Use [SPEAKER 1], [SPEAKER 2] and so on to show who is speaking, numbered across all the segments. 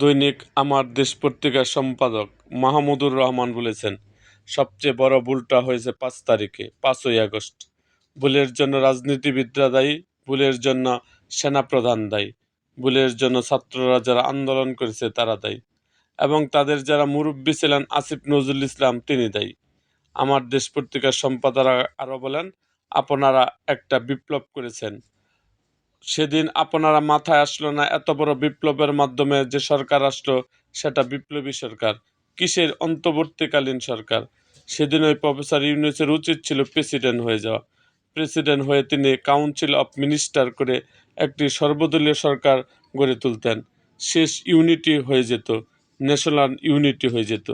[SPEAKER 1] দৈনিক আমার দেশ পত্রিকার সম্পাদক মাহমুদুর রহমান বলেছেন, সবচেয়ে বড় ভুলটা হয়েছে পাঁচ তারিখে, পাঁচই আগস্ট। ভুলের জন্য রাজনীতিবিদরা দায়ী, ভুলের জন্য সেনাপ্রধান দায়ী, ভুলের জন্য ছাত্ররা যারা আন্দোলন করেছে তারা দায়ী, এবং তাদের যারা মুরব্বী ছিলেন আসিফ নজরুল ইসলাম তিনি দায়ী। আমার দেশ পত্রিকার সম্পাদকরা আরও বলেন, আপনারা একটা বিপ্লব করেছেন সেদিন আপনারা মাথায় আসলো না এত বড় বিপ্লবের মাধ্যমে যে সরকার আসলো, সেটা বিপ্লবী সরকার, কিসের অন্তর্বর্তীকালীন সরকার? সেদিন ওই প্রফেসর ইউনুসের উচিত ছিল প্রেসিডেন্ট হয়ে যাওয়া। প্রেসিডেন্ট হয়ে তিনি কাউন্সিল অফ মিনিস্টার করে একটি সর্বদলীয় সরকার গড়ে তুলতেন। শেষ ইউনিটি হয়ে যেত, ন্যাশনাল ইউনিটি হয়ে যেত।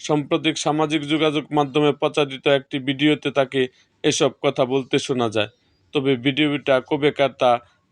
[SPEAKER 1] সাম্প্রতিক সামাজিক যোগাযোগ মাধ্যমে প্রচারিত একটি ভিডিওতে তাকে এসব কথা বলতে শোনা যায়। তবে ভিডিওটা কবেকার তা